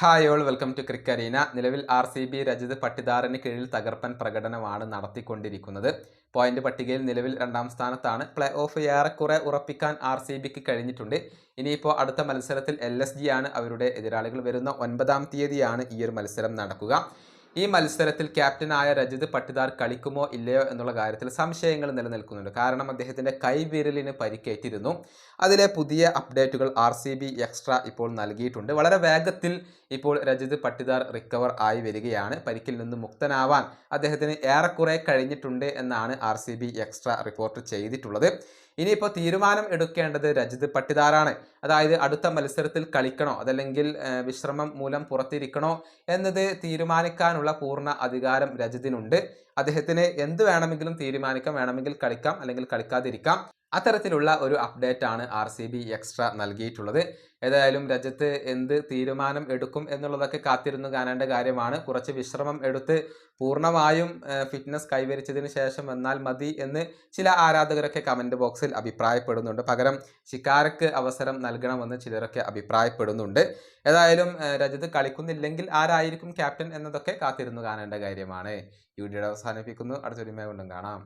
Hi all welcome to Cricarena നിലവിൽ R C B Rajat പട്ടിദാറിന് കീഴിൽ തകർപ്പൻ പ്രകടനമാണ് നടത്തിക്കൊണ്ടിരിക്കുന്നത്. പോയിന്റ് പട്ടികയിൽ നിലവിൽ രണ്ടാം സ്ഥാനത്താണ്. പ്ലേ ഓഫ് ഏറെക്കുറെ ഉറപ്പിക്കാൻ ആർ സി ബിക്ക് കഴിഞ്ഞിട്ടുണ്ട്. ഇനിയിപ്പോൾ അടുത്ത മത്സരത്തിൽ എൽ എസ് ജി ആണ് അവരുടെ എതിരാളികൾ വരുന്ന ഒൻപതാം തീയതിയാണ് ഈ ഒരു മത്സരം നടക്കുക. ഈ മത്സരത്തിൽ ക്യാപ്റ്റനായ രജിത് പട്ടിദാർ കളിക്കുമോ ഇല്ലയോ എന്നുള്ള കാര്യത്തിൽ സംശയങ്ങൾ നിലനിൽക്കുന്നുണ്ട്. കാരണം അദ്ദേഹത്തിന്റെ കൈവിരലിന് പരിക്കേറ്റിരുന്നു. അതിലെ പുതിയ അപ്ഡേറ്റുകൾ ആർ സി ബി എക്സ്ട്രാ ഇപ്പോൾ നൽകിയിട്ടുണ്ട്. വളരെ വേഗത്തിൽ ഇപ്പോൾ രജിത് പട്ടിദാർ റിക്കവർ ആയി വരികയാണ്. പരിക്കിൽ നിന്ന് മുക്തനാവാൻ അദ്ദേഹത്തിന് ഏറെക്കുറെ കഴിഞ്ഞിട്ടുണ്ട് എന്നാണ് R C B extra report ചെയ്തിട്ടുള്ളത്. ഇനിയിപ്പോൾ തീരുമാനം എടുക്കേണ്ടത് രജിത് പട്ടിദാറാണ്. അതായത് അടുത്ത മത്സരത്തിൽ കളിക്കണോ? അതല്ലെങ്കിൽ വിശ്രമം മൂലം പുറത്തിരിക്കണോ? എന്നത് തീരുമാനിക്കാനുള്ള പൂർണ അധികാരം രജിതിനുണ്ട്. അദ്ദേഹത്തിന് എന്ത് വേണമെങ്കിലും തീരുമാനിക്കാം. വേണമെങ്കിൽ കളിക്കാം. അല്ലെങ്കിൽ കളിക്കാതിരിക്കാം. അത്തരത്തിലുള്ള ഒരു അപ്ഡേറ്റ് ആണ് ആർ സി ബി എക്സ്ട്രാ നൽകിയിട്ടുള്ളത്. ഏതായാലും രജത്ത് എന്ത് തീരുമാനം എടുക്കും എന്നുള്ളതൊക്കെ കാത്തിരുന്നു കാണേണ്ട കാര്യമാണ്. കുറച്ച് വിശ്രമം എടുത്ത് പൂർണമായും ഫിറ്റ്നസ് കൈവരിച്ചതിന് ശേഷം വന്നാൽ മതി എന്ന് ചില ആരാധകരൊക്കെ കമന്റ് ബോക്സിൽ അഭിപ്രായപ്പെടുന്നുണ്ട്. പകരം ശിക്കാരക്ക് അവസരം നൽകണമെന്ന് ചിലരൊക്കെ അഭിപ്രായപ്പെടുന്നുണ്ട്. ഏതായാലും രജത് കളിക്കുന്നില്ലെങ്കിൽ ആരായിരിക്കും ക്യാപ്റ്റൻ എന്നതൊക്കെ കാത്തിരുന്നു കാണേണ്ട കാര്യമാണ്. ഈ വീഡിയോ അവസാനിപ്പിക്കുന്നു. അടുത്തൊരുമ കൊണ്ടും കാണാം.